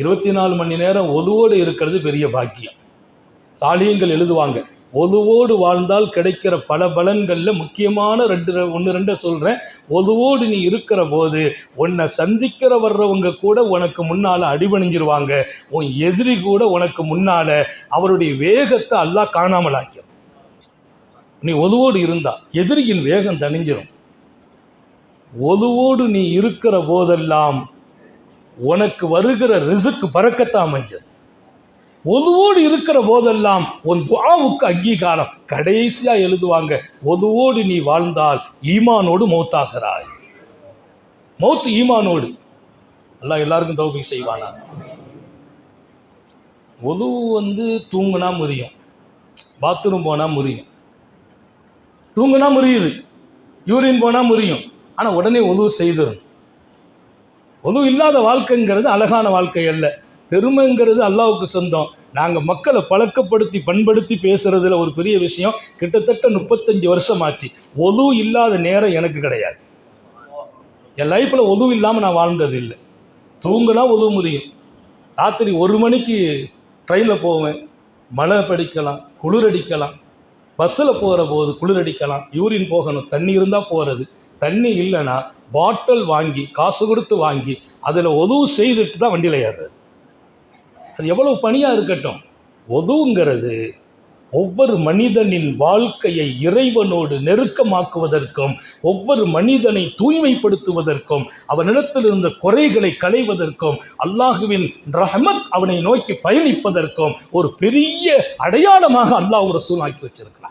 இருபத்தி நாலு மணி நேரம் ஒதுவோடு இருக்கிறது பெரிய பாக்கியம். சாலியங்கள் எழுதுவாங்க ஒதுவோடு வாழ்ந்தால் கிடைக்கிற பல பலன்களில் முக்கியமான ரெண்டு ஒன்று ரெண்டை சொல்கிறேன் ஒதுவோடு நீ இருக்கிற போது உன்னை சந்திக்கிற வர்றவங்க கூட உனக்கு முன்னால் அடிபணிஞ்சிருவாங்க. உன் எதிரி கூட உனக்கு முன்னால் அவருடைய வேகத்தை அல்லாஹ் காணாமல் நீ ஒதுவோடு இருந்தா எதிரியின் வேகம் தணிஞ்சிரும். ஒதுவோடு நீ இருக்கிற போதெல்லாம் உனக்கு வருகிற ரிசுக்கு பறக்கத்தான் அமைஞ்சது ஒதுவோடு இருக்கிற போதெல்லாம் உன் துவாவுக்கு அங்கீகாரம் கடைசியா எழுதுவாங்க ஒதுவோடு நீ வாழ்ந்தால் ஈமானோடு மௌத்தாகிறாய். மௌத்து ஈமானோடு. எல்லாம் எல்லாருக்கும் தௌபி செய்வானா? ஒது வந்து தூங்குனா முறியும். பாத்ரூம் போனால் முறியும். தூங்குனா முறியுது. யூரின் போனால் முறியும். ஆனால் உடனே உதவு செய்திடும் ஒதுவும் இல்லாத வாழ்க்கைங்கிறது அழகான வாழ்க்கை அல்ல. பெருமைங்கிறது அல்லாவுக்கு சொந்தம். நாங்கள் மக்களை பழக்கப்படுத்தி பண்படுத்தி பேசுகிறதுல ஒரு பெரிய விஷயம் கிட்டத்தட்ட முப்பத்தஞ்சு வருஷம் ஆச்சு ஒது இல்லாத நேரம் எனக்கு கிடையாது. என் லைஃப்பில் ஒதுவும் இல்லாமல் நான் வாழ்ந்தது இல்லை தூங்கினா ஒது முடியும். ராத்திரி ஒரு மணிக்கு ட்ரெயினில் போவேன். மழை படிக்கலாம் குளிர் அடிக்கலாம். பஸ்ஸில் போகிற போது குளிர் அடிக்கலாம். யூரின் போகணும். தண்ணி இருந்தால் போகிறது தண்ணி இல்லைன்னா பாட்டில் வாங்கி காசு கொடுத்து வாங்கி அதில் உதவு செய்துட்டு தான் வண்டியில் ஏறுறது. அது எவ்வளவு பணியாக இருக்கட்டும். உதவுங்கிறது ஒவ்வொரு மனிதனின் வாழ்க்கையை இறைவனோடு நெருக்கமாக்குவதற்கும் ஒவ்வொரு மனிதனை தூய்மைப்படுத்துவதற்கும் அவனிடத்தில் இருந்த குறைகளை களைவதற்கும் அல்லாஹுவின் ரஹமத் அவனை நோக்கி பயணிப்பதற்கும் ஒரு பெரிய அடையாளமாக அல்லாஹ் ஒரு சூழ்நாக்கி வச்சிருக்கிறான்.